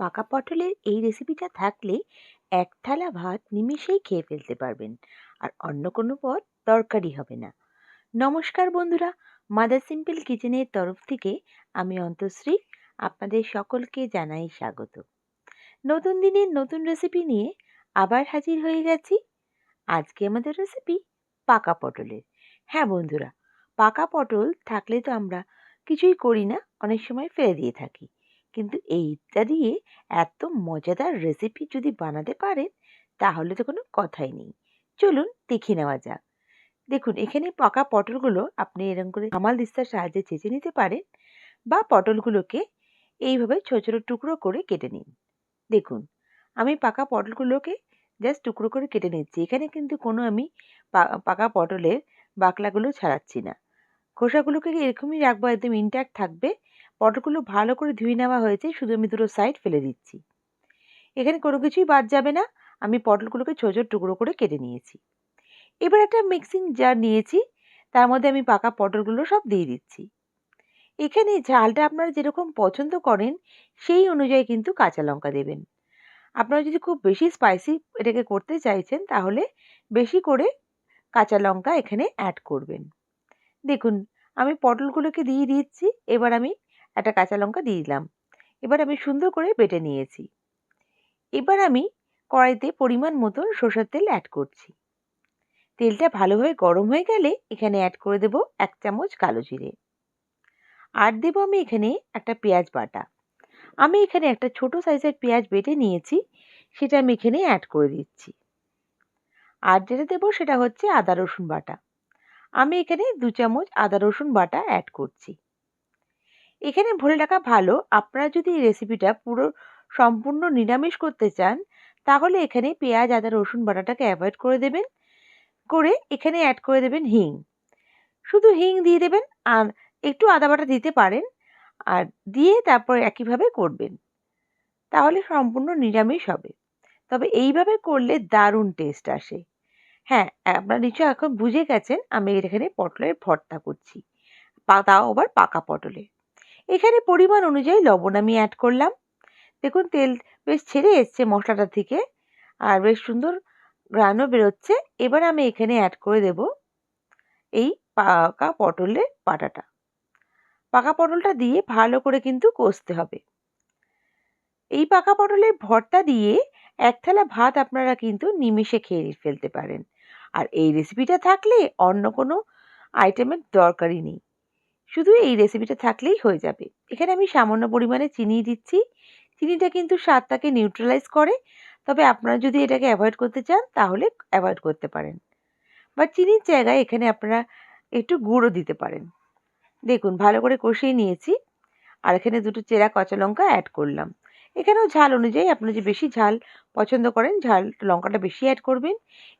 পাকা পটলের এই রেসিপিটা থাকলে এক থালা ভাত নিমেষেই খেয়ে ফেলতে পারবেন। আর অন্য কোনো পদ দরকারই হবে না। নমস্কার বন্ধুরা, মাদার সিম্পল কিচেনের তরফ থেকে আমি অন্তশ্রী আপনাদের সকলকে জানাই স্বাগত। নতুন দিনের নতুন রেসিপি নিয়ে আবার হাজির হয়ে গেছি। আজকে আমাদের রেসিপি পাকা পটলের। হ্যাঁ বন্ধুরা, পাকা পটল থাকলে তো আমরা কিছুই করি না, অনেক সময় ফেলে দিয়ে থাকি। কিন্তু এইটা দিয়ে এত মজাদার রেসিপি যদি বানাতে পারেন, তাহলে তো কোনো কথাই নেই। চলুন দেখে নেওয়া যাক। দেখুন, এখানে পাকা পটলগুলো আপনি এরকম করে হামাল দিস্তার সাহায্যে চেঁচে নিতে পারেন বা পটলগুলোকে এইভাবে ছোটো ছোটো টুকরো করে কেটে নিন। দেখুন, আমি পাকা পটলগুলোকে জাস্ট টুকরো করে কেটে নিচ্ছি। এখানে কিন্তু কোনো আমি পাকা পটলের বাকলাগুলো ছাড়াচ্ছি না। খোসাগুলোকে এরকমই রাখব, একদম ইনট্যাক্ট থাকবে। পটলগুলো ভালো করে ধুয়ে নেওয়া হয়েছে, শুধু আমি দুটো সাইড ফেলে দিচ্ছি। এখানে কোনো কিছুই বাদ যাবে না, আমি পটলগুলোকে ছোটো ছোটো টুকরো করে কেটে নিয়েছি। এবার একটা মিক্সিং জার নিয়েছি, তার মধ্যে আমি পাকা পটলগুলো সব দিয়ে দিচ্ছি। এখানে ঝালটা আপনারা যেরকম পছন্দ করেন, সেই অনুযায়ী কিন্তু কাঁচা লঙ্কা দেবেন। আপনারা যদি খুব বেশি স্পাইসি এটাকে করতে চাইছেন, তাহলে বেশি করে কাঁচা লঙ্কা এখানে অ্যাড করবেন। দেখুন, আমি পটলগুলোকে দিয়ে দিচ্ছি, এবার আমি একটা কাঁচা লঙ্কা দিয়ে দিলাম। এবার আমি সুন্দর করে বেটে নিয়েছি। এবার আমি কড়াইতে পরিমাণ মতন সর্ষের তেল অ্যাড করছি। তেলটা ভালোভাবে গরম হয়ে গেলে এখানে অ্যাড করে দেব এক চামচ কালো জিরে। আর দেব আমি এখানে একটা পেঁয়াজ বাটা। আমি এখানে একটা ছোট সাইজের পেঁয়াজ বেটে নিয়েছি, সেটা আমি এখানে অ্যাড করে দিচ্ছি। আর যেটা দেবো সেটা হচ্ছে আদা রসুন বাটা। আমি এখানে দু চামচ আদা রসুন বাটা অ্যাড করছি। এখানে ভরে রাখা ভালো। আপনারা যদি এই রেসিপিটা পুরো সম্পূর্ণ নিরামিষ করতে চান, তাহলে এখানে পেঁয়াজ, আদা, রসুন বাটাটাকে অ্যাভয়েড করে দেবেন। করে এখানে অ্যাড করে দেবেন হিং। শুধু হিং দিয়ে দেবেন, আর একটু আদা বাটা দিতে পারেন, আর দিয়ে তারপর একইভাবে করবেন। তাহলে সম্পূর্ণ নিরামিষ হবে। তবে এইভাবে করলে দারুণ টেস্ট আসে। হ্যাঁ আপনারা নিশ্চয় এখন বুঝে গেছেন, আমি এখানে পটলের ভর্তা করছি। তাও আবার পাকা পটলে এখানে পরিমাণ অনুযায়ী লবণ আমি অ্যাড করলাম। দেখুন, তেল বেশ ছেড়ে এসছে মশলাটা থেকে, আর বেশ সুন্দর গ্রানও বেরোচ্ছে। এবার আমি এখানে অ্যাড করে দেব এই পাকা পটলের পাটাটা পাকা পটলটা দিয়ে ভালো করে কিন্তু কষতে হবে। এই পাকা পটলের ভর্তা দিয়ে এক থালা ভাত আপনারা কিন্তু নিমেষে খেয়ে ফেলতে পারেন। আর এই রেসিপিটা থাকলে অন্য কোনো আইটেমের দরকারই নেই। শুধু এই রেসিপিটা থাকলেই হয়ে যাবে। এখানে আমি সামান্য পরিমাণে চিনি দিচ্ছি। চিনিটা কিন্তু স্বাদটাকে নিউট্রালাইজ করে। তবে আপনারা যদি এটাকে অ্যাভয়েড করতে চান, তাহলে অ্যাভয়েড করতে পারেন। বা চিনির জায়গায় এখানে আপনারা একটু গুঁড়ো দিতে পারেন। দেখুন, ভালো করে কষিয়ে নিয়েছি। আর এখানে দুটো চেরা কাঁচা লঙ্কা অ্যাড করলাম। এখানেও ঝাল অনুযায়ী আপনারা যে বেশি ঝাল পছন্দ করেন, ঝাল লঙ্কাটা বেশি অ্যাড করবেন।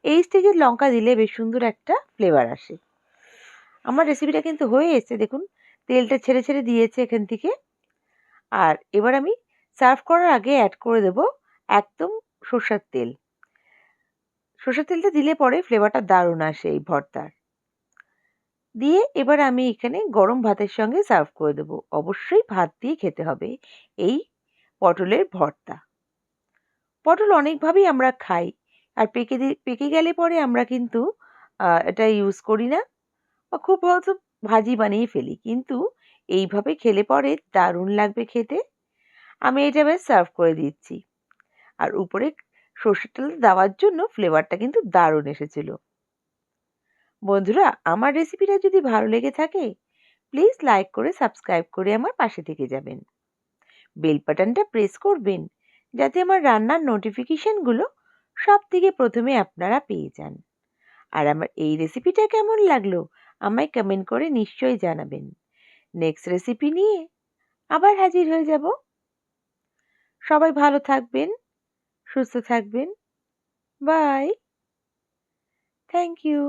এই স্টেজের লঙ্কা দিলে বেশ সুন্দর একটা ফ্লেভার আসে। আমার রেসিপিটা কিন্তু হয়ে এসছে, দেখুন। তেলটা ছেড়ে ছেড়ে দিয়েছে এখান থেকে। আর এবার আমি সার্ভ করার আগে অ্যাড করে দেব একদম সর্ষের তেল। সর্ষের তেলটা দিলে পরে ফ্লেভারটা দারুণ আসে এই ভর্তার। দিয়ে এবার আমি এখানে গরম ভাতের সঙ্গে সার্ভ করে দেবো। অবশ্যই ভাত দিয়ে খেতে হবে এই পটলের ভর্তা। পটল অনেকভাবেই আমরা খাই। আর পেকে পেকে গেলে পরে আমরা কিন্তু এটা ইউজ করি না। বা খুব হয়তো ভাজি বানিয়ে ফেলি। কিন্তু এইভাবে খেলে পরে দারুণ লাগবে খেতে। আমি এটা বেশ সার্ভ করে দিচ্ছি। আর উপরে সর্ষের তেল দেওয়ার জন্য ফ্লেভারটা কিন্তু দারুণ এসেছিল। বন্ধুরা, আমার রেসিপিটা যদি ভালো লেগে থাকে প্লিজ লাইক করে সাবস্ক্রাইব করে আমার পাশে থেকে যাবেন। বেল বাটনটা প্রেস করবেন, যাতে আমার রান্নার নোটিফিকেশানগুলো সব থেকে প্রথমে আপনারা পেয়ে যান। আর আমার এই রেসিপিটা কেমন লাগল? আমায় কমেন্ট করে নিশ্চয়ই জানাবেন। নেক্সট রেসিপি নিয়ে আবার হাজির হয়ে যাব। সবাই ভালো থাকবেন, সুস্থ থাকবেন। Bye thank you